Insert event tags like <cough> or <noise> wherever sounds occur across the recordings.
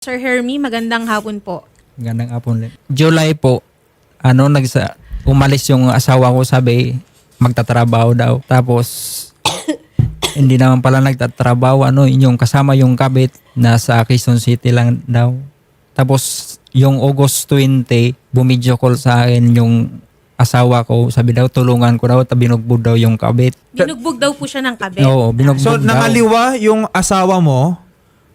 Sir Hermie, magandang hapon po. Gandang hapon. July po, ano, nagsa, umalis yung asawa ko, sabi, magtatrabaho daw. Tapos, <coughs> hindi naman pala nagtatrabaho, ano, yung kasama yung kabit, nasa Quezon City lang daw. Tapos, yung August 20, bumidyo call sa akin yung asawa ko, sabi daw, tulungan ko daw, tabinugbog daw yung kabit. Binugbog daw po siya ng kabit. Oo, binugbog So, daw. nangaliwa yung asawa mo,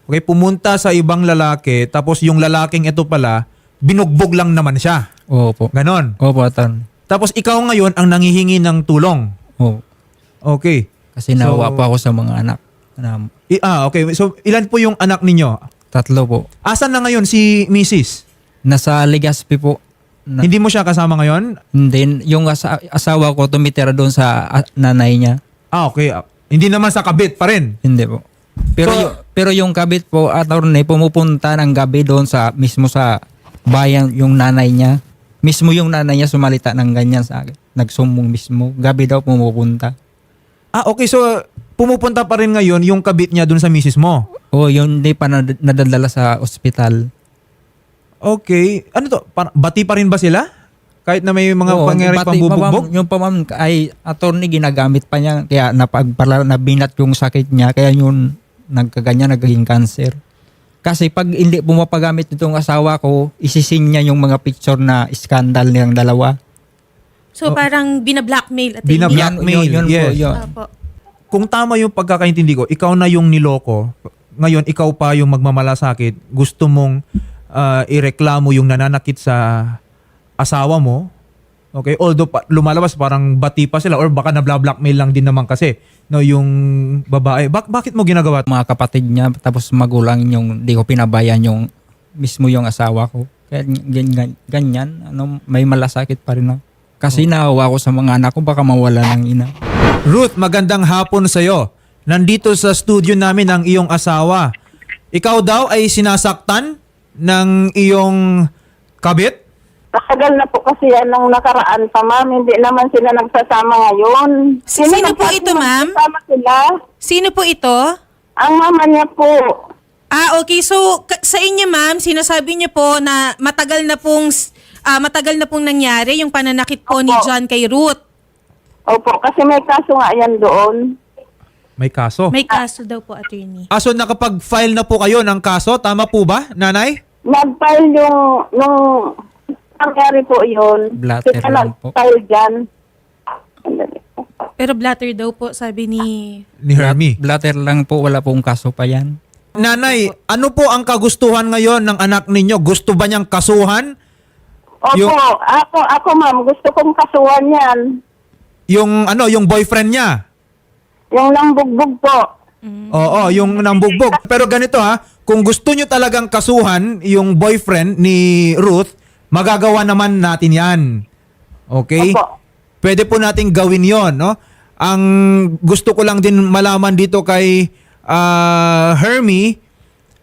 okay, pumunta sa ibang lalaki, tapos yung lalaking ito pala, binugbog lang naman siya. Opo. Ganon. Opo, atan. Tapos ikaw ngayon ang nangihingi ng tulong. Oo. Okay. Kasi nawa po ako sa mga anak. Na, I- ah, okay. So, ilan po yung anak ninyo? tatlo po. Asan na ngayon si Mrs.? Nasa Legazpi po. Na, Hindi mo siya kasama ngayon? Then, yung asa- asawa ko tumitira doon sa ah, nanay niya. Ah, okay. Ah, Hindi naman sa kabit pa rin. Hindi po. Pero, So- yung, pero yung kabit po, attorney, pumupunta ng gabi doon sa mismo sa bayan yung nanay niya. Mismo yung nanay niya sumalita ng ganyan sa akin. Nagsumbong mismo. Gabi daw pumupunta. Ah, okay. So, pumupunta pa rin ngayon yung kabit niya dun sa misis mo. O, yun hindi pa nad- nadadala sa ospital. Okay. Ano to? Pa- bati pa rin ba sila? Kahit na may mga Oo, pangyayari pati pambubugbog? pamam- Yung pamam ay attorney ginagamit pa niya. Kaya napagpala, nabinat yung sakit niya. Kaya yun nagkaganya, naging cancer. Kasi pag hindi pumapagamit itong asawa ko, isising niya yung mga picture na scandal nilang dalawa. So parang binablackmail at Binab- Yan- Blackmail, yun, yun yes. po, yun. Apo. Kung tama yung pagkakaintindi ko, ikaw na yung niloko. Ngayon, ikaw pa yung magmamalasakit. Gusto mong ah, ireklamo yung nananakit sa asawa mo. Okay? Although pa- lumalabas parang bati pa sila or baka na-blackmail lang din naman kasi no yung babae. Bak- bakit mo ginagawa? Mga kapatid niya, tapos magulang yung di ko pinabayan yung mismo yung asawa ko. Kaya ganyan, ganyan ano, may malasakit pa rin ako. Kasi naawa ko sa mga anak ko, baka mawala ng ina. Ruth, magandang hapon sa'yo. Nandito sa studio namin ang iyong asawa. Ikaw daw ay sinasaktan ng iyong kabit? Matagal na po kasi yan nung nakaraan pa, ma'am. Hindi naman sila nagsasama ngayon. Sino po nagsabi ito, ma'am? Nagsasama sila. Sino po ito? Ang mama niya po. Ah, okay. So sa inyo ma'am, sinasabi niyo po na matagal na pong ah, matagal na pong nangyari yung pananakit po ni Opo. John kay Ruth. Opo, kasi may kaso nga yan doon. May kaso. May kaso daw po, attorney. Ah, so nakapag-file na po kayo ng kaso? Tama po ba, nanay? Nag-file yung, nung nangyari po yun. Blatter Sila lang po. nag-file dyan. Pero blatter daw po, sabi ni... Ni Hermie. Blatter lang po, wala pong kaso pa yan. Nanay, ano po ang kagustuhan ngayon ng anak ninyo? Gusto ba niyang kasuhan? Opo, Yung- ako, ako ma'am, gusto kong kasuhan yan. Yung ano, yung boyfriend niya? Yung lambugbog po. Oo, yung nambugbog. Pero ganito ha, kung gusto niyo talagang kasuhan yung boyfriend ni Ruth, magagawa naman natin 'yan. Okay? Opo. Pwede po nating gawin 'yon, no? Ang gusto ko lang din malaman dito kay ah, Hermie,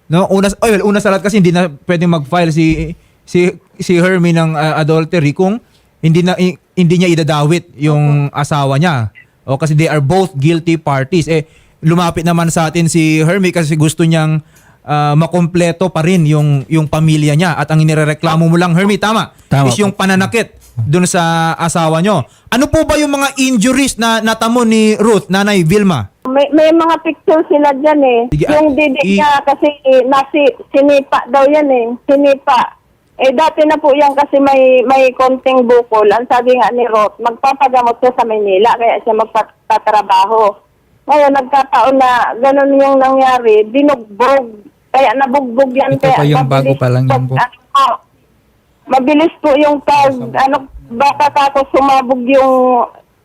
no? Una oh, well, una sa lahat kasi hindi na pwedeng mag-file si si si Hermie ng ah, adultery kung hindi na hindi niya idadawit yung asawa niya. O kasi they are both guilty parties. Eh lumapit naman sa atin si Hermie kasi gusto niyang ah, makompleto pa rin yung yung pamilya niya at ang inirereklamo mo lang Hermie tama, Tama is yung pananakit dun sa asawa nyo. Ano po ba yung mga injuries na natamo ni Ruth, Nanay Vilma? May, may mga picture sila dyan eh. Sige, ah, yung didi i- niya kasi eh, nasi, sinipa daw yan eh. Sinipa. Eh dati na po yan kasi may may konting bukol. Ang sabi nga ni Roth, magpapagamot siya sa Maynila kaya siya magpatrabaho. Ngayon nagkataon na ganun yung nangyari, binugbog. Kaya nabugbog yan. Ito kaya pa yung bago pa lang yan po- ano mabilis po yung pag, ano, baka tapos sumabog yung,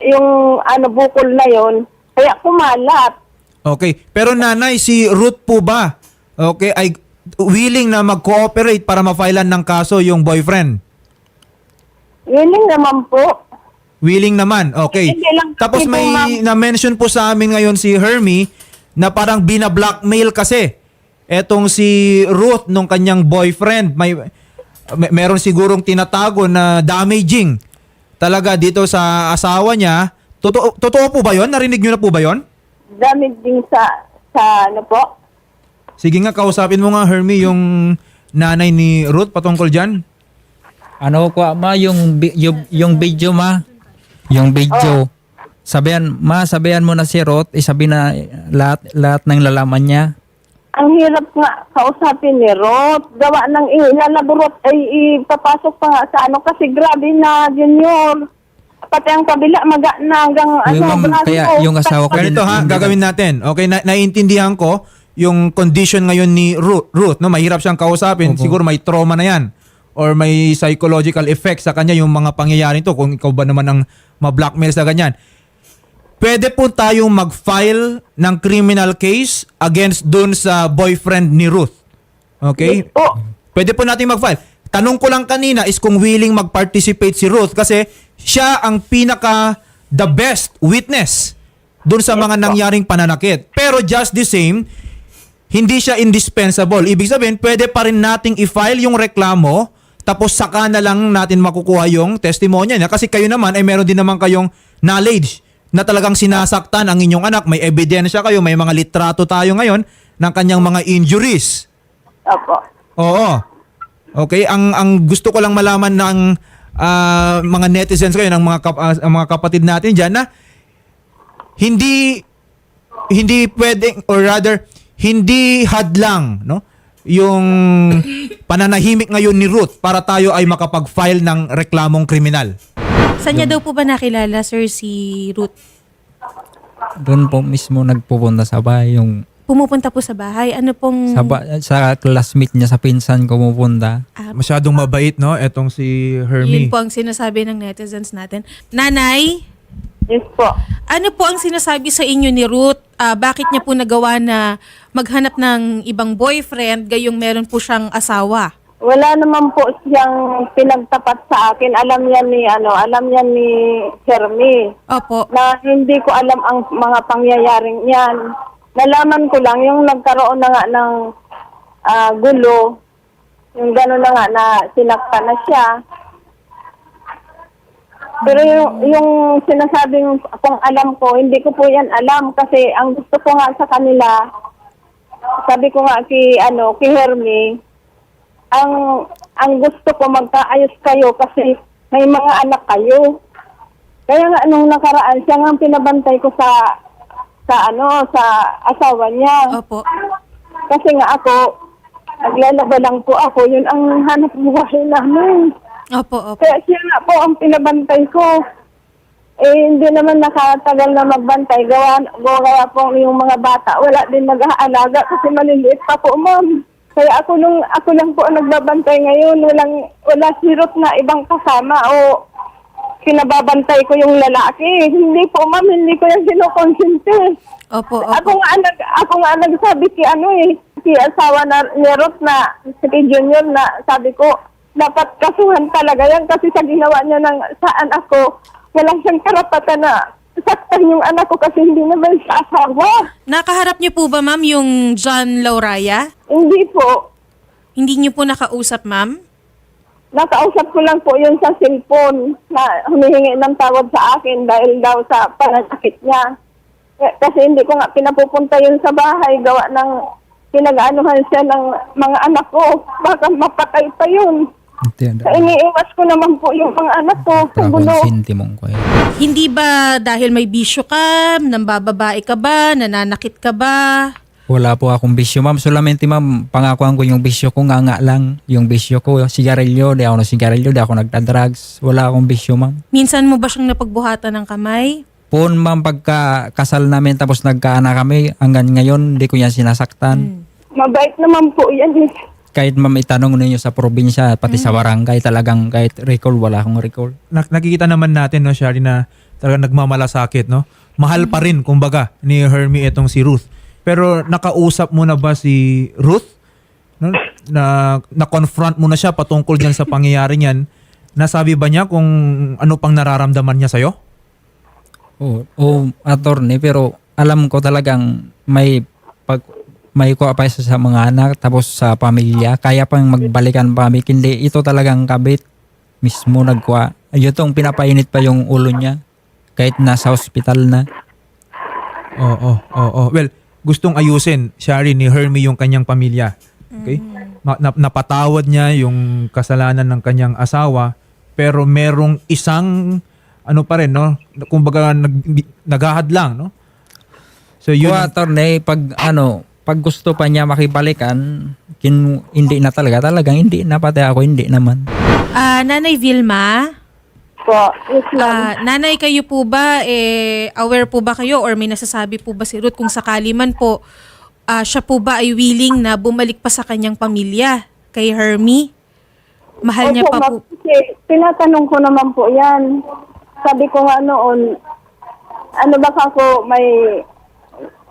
yung ano, bukol na yon Kaya kumalat. Okay. Pero nanay, si Ruth po ba, okay, ay willing na mag-cooperate para ma-filean ng kaso yung boyfriend? Willing naman po. Willing naman. Okay. Hindi lang kasi Tapos po, may ma'am. na-mention po sa amin ngayon si Hermie na parang bina-blackmail kasi etong si Ruth nung kanyang boyfriend. May, may meron sigurong tinatago na damaging talaga dito sa asawa niya. Totoo, totoo po ba yon? Narinig niyo na po ba yon? Damage din sa, sa ano po. Sige nga, kausapin mo nga Hermie yung nanay ni Ruth patungkol dyan? Ano ko ma yung, bi- yung yung video ma yung video sabihan ma sabihan mo na si Ruth isabi na lahat lahat ng lalaman niya Ang hirap nga kausapin ni Roth. Gawa ng ilalaburot ay ipapasok pa nga sa ano kasi grabe na junior. Pati ang kabila maga na hanggang ano, ma'am, braso. kaya yung asawa ko Ganito ha, Hindi- gagawin natin. Okay, na naiintindihan ko yung condition ngayon ni Ruth, Ruth no? Mahirap siyang kausapin. Siguro may trauma na yan or may psychological effect sa kanya yung mga pangyayari to kung ikaw ba naman ang ma-blackmail sa ganyan. Pwede po tayong mag-file ng criminal case against dun sa boyfriend ni Ruth. Okay? Oh, Pwede po natin mag-file. Tanong ko lang kanina is kung willing mag-participate si Ruth kasi siya ang pinaka the best witness dun sa mga nangyaring pananakit. Pero just the same, hindi siya indispensable. Ibig sabihin, pwede pa rin nating i-file yung reklamo tapos saka na lang natin makukuha yung testimonya niya. Kasi kayo naman ay meron din naman kayong knowledge na talagang sinasaktan ang inyong anak. May ebidensya kayo, may mga litrato tayo ngayon ng kanyang mga injuries. opo. Oo. Okay, ang ang gusto ko lang malaman ng ah, mga netizens kayo ng mga kap- ang mga kapatid natin diyan na hindi hindi pwedeng or rather hindi hadlang, no? Yung pananahimik ngayon ni Ruth para tayo ay makapag-file ng reklamong kriminal. Saan niya daw po ba nakilala, sir, si Ruth? doon po mismo nagpupunta sa bahay yung Pumupunta po sa bahay. Ano pong... sa, ba- sa classmate niya sa pinsan ko pupunta Ah, Masyadong mabait, no? Etong si yun Hermie. po ang sinasabi ng netizens natin. Nanay, Yes po. ano po ang sinasabi sa inyo ni Ruth? Ah, bakit niya po nagawa na maghanap ng ibang boyfriend gayong meron po siyang asawa? Wala naman po siyang pinagtapat sa akin. Alam niya ni ano, alam niya ni Hermie Opo. na hindi ko alam ang mga pangyayaring yan. Nalaman ko lang yung nagkaroon na nga ng ah, gulo, yung gano'n na nga na sinakta na siya. Pero yung, yung sinasabing kung alam ko, hindi ko po yan alam kasi ang gusto ko nga sa kanila, sabi ko nga kay, ano, kay Hermie, ang ang gusto ko magkaayos kayo kasi may mga anak kayo. Kaya nga nung nakaraan, siya nga ang pinabantay ko sa sa ano, sa asawa niya. Opo. Kasi nga ako, naglalaba lang po ako, yun ang hanap buhay namin. Opo, opo. Kaya siya nga po ang pinabantay ko. Eh, hindi naman nakatagal na magbantay. Gawa, gawa po yung mga bata. Wala din nag-aalaga kasi maliliit pa po, ma'am. Kaya ako nung ako lang po ang nagbabantay ngayon, walang wala sirot na ibang kasama o pinababantay ko yung lalaki. Hindi po, ma'am, hindi ko yan sinukonsente. Opo, Ako opo. nga nag ako nga nagsabi ki ano eh, si asawa na ni Ruth na si Junior na sabi ko dapat kasuhan talaga yan kasi sa ginawa niya ng saan ako walang siyang karapatan na saktan yung anak ko kasi hindi naman siya asawa. Nakaharap niyo po ba, ma'am, yung John Lauraya? Hindi po. Hindi niyo po nakausap, ma'am? Nakausap ko lang po yun sa cellphone na humihingi ng tawad sa akin dahil daw sa pananakit niya. Eh, Kasi hindi ko nga pinapupunta yun sa bahay gawa ng pinag-anuhan siya ng mga anak ko. Baka mapatay pa yun. Sa iniiwas ko naman po yung mga anak ko sa gulo. Prakonsinti mong ko eh. Hindi ba dahil may bisyo ka, nambababae ka ba, nananakit ka ba? Wala po akong bisyo, ma'am. Solamente, ma'am, pangakuan ko yung bisyo ko, nga nga lang. Yung bisyo ko, sigarilyo, di ako na sigarilyo, di ako nagda-drugs. Wala akong bisyo, ma'am. Minsan mo ba siyang napagbuhatan ng kamay? Poon, ma'am, pagka kasal namin tapos nagkaanak kami, hanggang ngayon, di ko yan sinasaktan. Mabait naman po yan. eh. Kahit ma'am itanong ninyo sa probinsya, pati sa barangay, talagang kahit recall, wala akong recall. Nak- nakikita naman natin no Shari na talagang nagmamalasakit no. Mahal pa rin kumbaga ni Hermie itong si Ruth. Pero nakausap mo na ba si Ruth? No? Na na-confront mo na siya patungkol diyan sa pangyayari niyan. Nasabi ba niya kung ano pang nararamdaman niya sa'yo? Oo, oh, attorney, pero alam ko talagang may pag may kuha pa sa mga anak tapos sa pamilya. Kaya pang magbalikan pa kami. Hindi, ito talagang kabit mismo nagkuha. Ayun tong pinapainit pa yung ulo niya. Kahit nasa hospital na. Oo, oo, oo. Well, gustong ayusin, Shari, ni Hermie yung kanyang pamilya. Okay? ma- na- napatawad niya yung kasalanan ng kanyang asawa pero merong isang ano pa rin no kumbaga nag, naghahadlang no so yun Kung attorney, pag ano, pag gusto pa niya makibalikan, kin, hindi na talaga. Talagang hindi na, pati ako hindi naman. Ah, Nanay Vilma, Po, yes ma'am. ah, nanay kayo po ba, eh, aware po ba kayo or may nasasabi po ba si Ruth kung sakali man po, ah, siya po ba ay willing na bumalik pa sa kanyang pamilya kay Hermie? Mahal niya Opo, pa ma'am, po. kasi tinatanong ko naman po yan. Sabi ko nga noon, ano ba ako may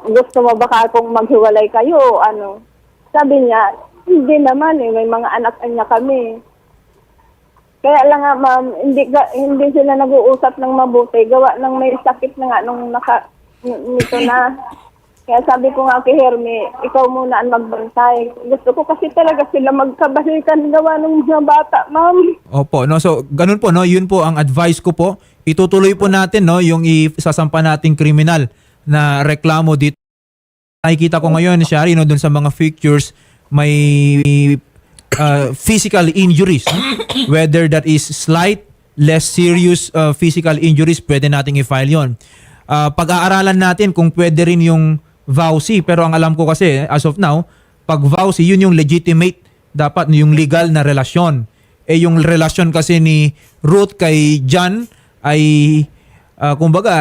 gusto mo ba akong maghiwalay kayo? Ano? Sabi niya, hindi naman eh, may mga anak niya kami. Kaya lang nga ma'am, hindi, hindi sila nag-uusap ng mabuti. Gawa ng may sakit na nga nung naka, nito na. Kaya sabi ko nga kay Hermie, ikaw muna ang magbantay. Gusto ko kasi talaga sila magkabalikan gawa ng mga bata, ma'am. Opo, no. So, ganun po, no. Yun po ang advice ko po. Itutuloy po natin, no, yung isasampa nating kriminal na reklamo dito. Nakikita ko ngayon, Shari, no, dun sa mga pictures, may uh, physical injuries. <coughs> Whether that is slight, less serious uh, physical injuries, pwede nating i-file yon. Uh, pag-aaralan natin kung pwede rin yung VAUSI. Pero ang alam ko kasi, as of now, pag VAUSI, yun yung legitimate, dapat yung legal na relasyon. Eh yung relasyon kasi ni Ruth kay John ay, uh, kumbaga,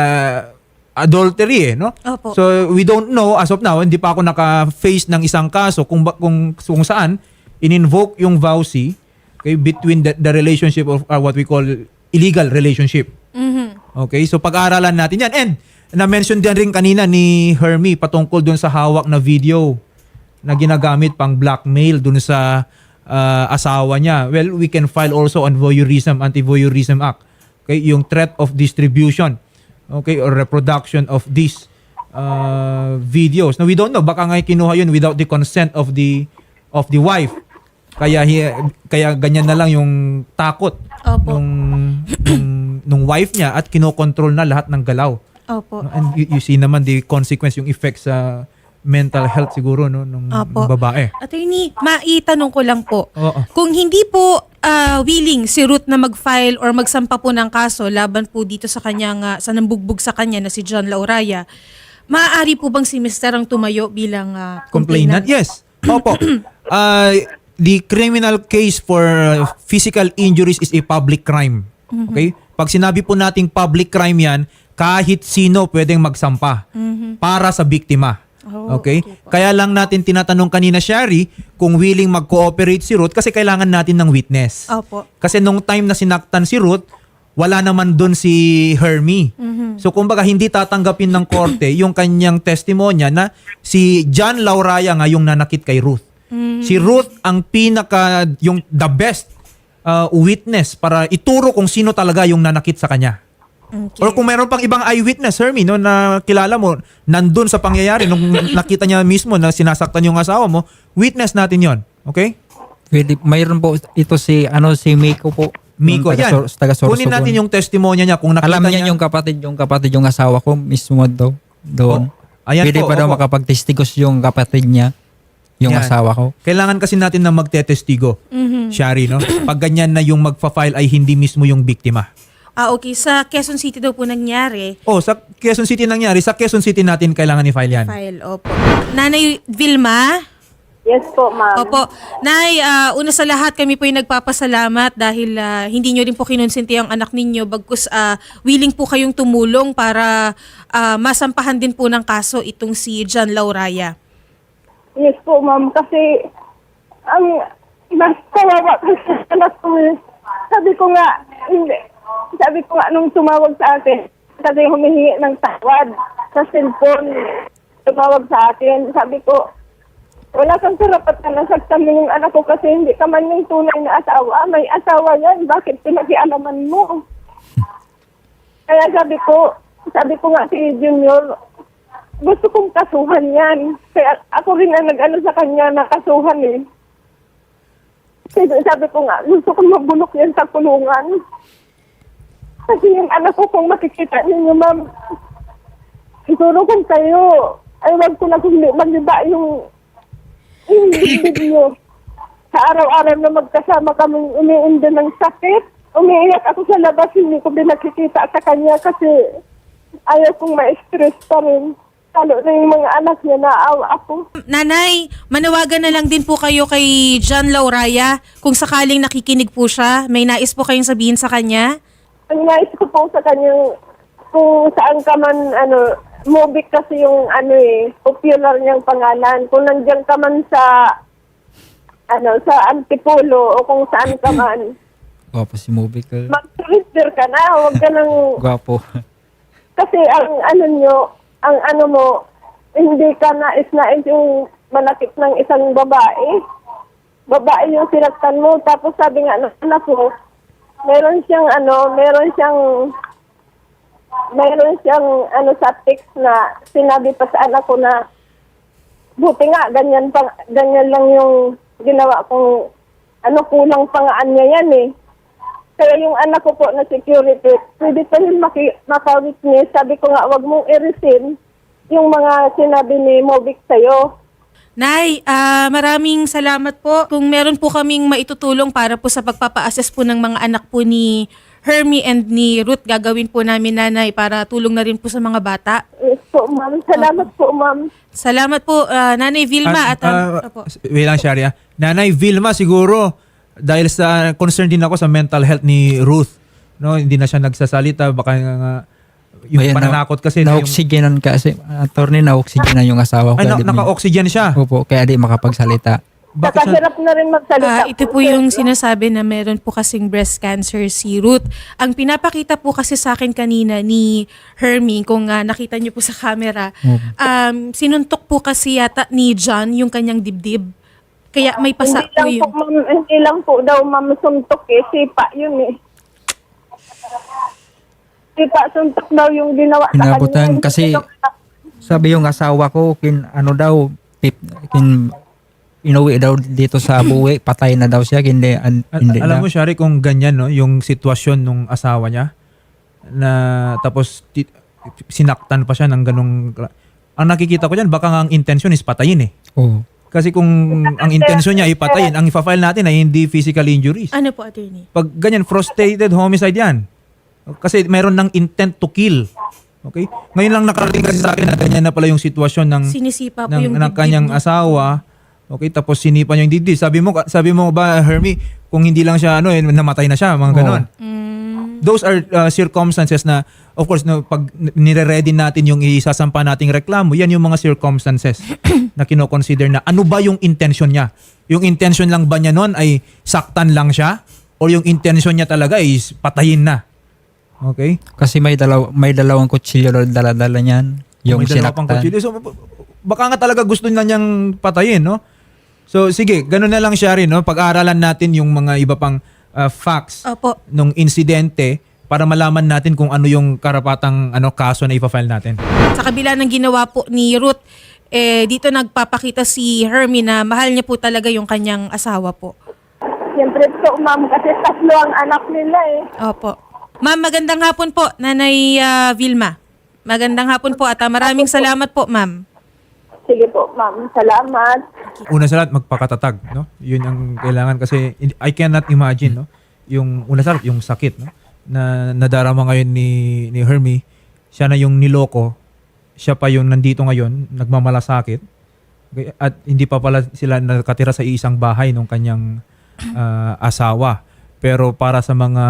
adultery eh, no? Opo. So we don't know as of now, hindi pa ako naka-face ng isang kaso kung ba- kung, kung saan in-invoke yung VAUSI okay, between the, the relationship of uh, what we call illegal relationship. Mhm. Okay, so pag-aaralan natin yan. And na-mention din rin kanina ni Hermie patungkol dun sa hawak na video na ginagamit pang blackmail dun sa uh, asawa niya. Well, we can file also on voyeurism, anti-voyeurism act. Okay, yung threat of distribution okay, or reproduction of these uh, videos. Now, we don't know. Baka nga kinuha yun without the consent of the of the wife. Kaya kaya ganyan na lang yung takot Opo. nung, nung nung wife niya at kinokontrol na lahat ng galaw. Opo. And you, you see naman the consequence, yung effect sa mental health siguro no nung, Opo. nung babae. Attorney, maitanong ko lang po. Oo. Kung hindi po ah, willing si Ruth na mag-file or magsampa po ng kaso laban po dito sa kanyang ah, sa nambugbog sa kanya na si John Lauraya, maaari po bang si Mr. ang tumayo bilang ah, Complainant? Yes. Opo. Uh, <clears throat> the criminal case for uh, physical injuries is a public crime. Okay? Pag sinabi po nating public crime yan, kahit sino pwedeng magsampa para sa biktima. Oh, okay? okay po. Kaya lang natin tinatanong kanina, Shari, kung willing mag-cooperate si Ruth kasi kailangan natin ng witness. Opo. Kasi nung time na sinaktan si Ruth, wala naman doon si Hermie. So kumbaga hindi tatanggapin ng korte yung kanyang testimonya na si John Lauraya nga yung nanakit kay Ruth. Si Ruth ang pinaka yung the best uh, witness para ituro kung sino talaga yung nanakit sa kanya. Okay. Or kung meron pang ibang eyewitness, Hermie, no, na kilala mo, nandun sa pangyayari, nung <laughs> nakita niya mismo na sinasaktan yung asawa mo, witness natin yon Okay? Pwede, mayroon po ito si, ano, si Miko po. Miko, taga, yan. Sor- taga Sorsogon. Kunin natin yung testimonya niya kung nakita Alam niya niya. yung kapatid, yung kapatid yung asawa ko mismo daw. Doon. Oh, ayan Pwede po, pa daw opo. makapagtestigos yung kapatid niya, yung Yan. asawa ko. Kailangan kasi natin na magtetestigo, Mhm. Shari, no? <clears throat> Pag ganyan na yung magfa-file ay hindi mismo yung biktima. Ah, okay. Sa Quezon City daw po nangyari. Oh, sa Quezon City nangyari, sa Quezon City natin kailangan i-file yan. File, opo. Nanay Vilma, Yes po, ma'am. Opo. Nay, ah, una sa lahat kami po ay nagpapasalamat dahil ah, hindi nyo rin po kinonsinti ang anak ninyo bagkus ah, willing po kayong tumulong para ah, masampahan din po ng kaso itong si John Lauraya. Yes po, ma'am. Kasi, ang mas kawawa kasi sa anak ko eh. Sabi ko nga, hindi. Sabi ko nga nung tumawag sa akin, kasi humihingi ng tawad sa cellphone. Tumawag sa akin. Sabi ko, wala kang karapatan na saktan mo yung anak ko kasi hindi ka man yung tunay na asawa. May asawa yan. Bakit pinakialaman mo? Kaya sabi ko, sabi ko nga si Junior, gusto kong kasuhan yan. Kaya ako rin ang nag-ano sa kanya na kasuhan eh. Kasi sabi ko nga, gusto kong mabulok yan sa kulungan. Kasi yung anak ko kung makikita ninyo, ma'am, siguro kung kayo, ay wag ko na kung mag-iba yung yung <laughs> bibig niyo. sa araw-araw na magkasama kaming umiindo ng sakit. Umiiyak ako sa labas, hindi ko din nakikita sa kanya kasi ayaw kong ma-stress pa rin. Lalo na yung mga anak niya, naawa ako. Nanay, manawagan na lang din po kayo kay John Lauraya kung sakaling nakikinig po siya. May nais po kayong sabihin sa kanya? Ang nais ko po sa kanyang kung saan ka man, ano, Mobic kasi yung ano eh, popular niyang pangalan. Kung nandiyan ka man sa, ano, sa Antipolo o kung saan ka man, <clears throat> Gwapo si Mobical. mag-surrender ka na. Huwag ka nang, Gwapo. kasi ang ano nyo, ang ano mo, hindi ka nais-nais yung manakit ng isang babae. Babae yung sinaktan mo. Tapos sabi nga ng anak ko, meron siyang ano, meron siyang mayroon siyang ano sa text na sinabi pa sa anak ko na buti nga ganyan pa ganyan lang yung ginawa kong ano kulang pangaan niya yan eh. Kaya yung anak ko po na security, pwede pa rin maki, maka-witness. Sabi ko nga, wag mong i-resin yung mga sinabi ni Movic sa'yo. Nay, ah, maraming salamat po. Kung meron po kaming maitutulong para po sa pagpapa-assess po ng mga anak po ni Hermie and ni Ruth, gagawin po namin nanay para tulong na rin po sa mga bata. Yes po, ma'am. Salamat po, ma'am. Salamat po, ah, Nanay Vilma. At, ah, ah, opo. wait lang, Sharia. Nanay Vilma, siguro, dahil sa concern din ako sa mental health ni Ruth, no, hindi na siya nagsasalita, baka nga, yung Ayan, pananakot kasi na yung, Na-oxygenan kasi, attorney, na-oxygenan yung asawa ko. ay, na, naka-oxygen siya. Opo, kaya di makapagsalita. Bakit siya, hirap na rin magsalita. Ah, ito po yung sinasabi na meron po kasing breast cancer si Ruth. Ang pinapakita po kasi sa akin kanina ni Hermie, kung ah, nakita niyo po sa camera, um, sinuntok po kasi yata ni John yung kanyang dibdib. Kaya may pasa hindi po lang yun. ma'am, hindi lang po daw ma'am suntok eh. Sipa yun eh. Sipa suntok daw yung ginawa sa Inabutan kanya. kasi- Sabi yung asawa ko, kin, ano daw, pip, kin, inuwi daw dito sa <clears throat> buwi, patay na daw siya, hindi, an, Al- hindi alam na. mo, Shari, kung ganyan, no, yung sitwasyon nung asawa niya, na tapos ti- sinaktan pa siya ng ganong... Ang nakikita ko dyan, baka nga ang intention is patayin eh. Oo. Kasi kung ang intention niya ay patayin, ang ipa-file natin ay hindi physical injuries. Ano po, attorney? Pag ganyan, frustrated homicide yan. Kasi meron ng intent to kill. Okay? Ngayon lang nakarating kasi sa akin na ganyan na pala yung sitwasyon ng, Sinisipa po ng, yung ng kanyang niya. asawa. Okay, tapos sinipan niya yung dibdib. Sabi mo, sabi mo ba, Hermie, kung hindi lang siya, ano, eh, namatay na siya, mga ganon. Mm, Those are uh, circumstances na, of course, no, pag nire-ready natin yung isasampa nating reklamo, yan yung mga circumstances <coughs> na kinoconsider na ano ba yung intention niya. Yung intention lang ba niya noon ay saktan lang siya? O yung intention niya talaga is patayin na? Okay? Kasi may, dalaw, may dalawang kutsilyo daw dala-dala niyan. Yung May dalawa pang sinaktan. kutsilyo. So, baka nga talaga gusto na niyang patayin, no? So, sige, ganun na lang siya rin, no? Pag-aaralan natin yung mga iba pang uh, facts opo. nung insidente para malaman natin kung ano yung karapatang ano kaso na ipa-file natin. Sa kabila ng ginawa po ni Ruth, eh, dito nagpapakita si Hermie na mahal niya po talaga yung kanyang asawa po. Siyempre po, ma'am, kasi tatlo ang anak nila eh. Opo. Ma'am, magandang hapon po, Nanay ah, Vilma. Magandang hapon po at ah, maraming salamat po, ma'am. Sige po, ma'am. Salamat. Una sa lahat, magpakatatag, no? Yun ang kailangan kasi I cannot imagine, no? Yung una sa lahat, yung sakit, no? Na nadarama ngayon ni ni Hermie, siya na yung niloko, siya pa yung nandito ngayon, nagmamalasakit. Okay? At hindi pa pala sila nakatira sa isang bahay nung kanyang ah, asawa. Pero para sa mga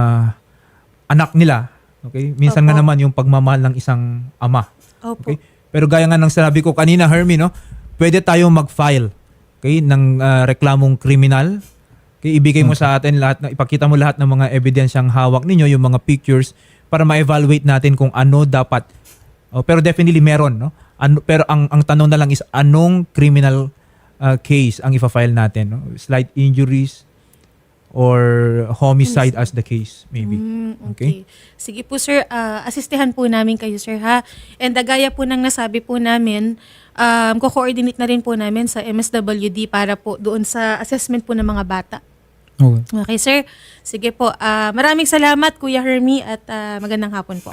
anak nila, okay? Minsan nga Opo. naman yung pagmamahal ng isang ama. Opo. Okay? Pero gaya nga ng sinabi ko kanina, Hermie, no? Pwede tayong mag-file okay, ng ah, reklamong kriminal. Okay, ibigay mo sa atin lahat, na, ipakita mo lahat ng mga ebidensyang hawak ninyo, yung mga pictures, para ma-evaluate natin kung ano dapat. Oh, pero definitely meron, no? Ano, pero ang, ang tanong na lang is, anong criminal ah, case ang ifa-file natin? No? Slight injuries or homicide as the case, maybe. Mm, okay. Sige po sir, Ah, asistehan po namin kayo sir ha. And uh, gaya po ng nasabi po namin, um, ko-coordinate na rin po namin sa MSWD para po doon sa assessment po ng mga bata. Oo. Okay sir, sige po. Ah, maraming salamat Kuya Hermie at ah, magandang hapon po.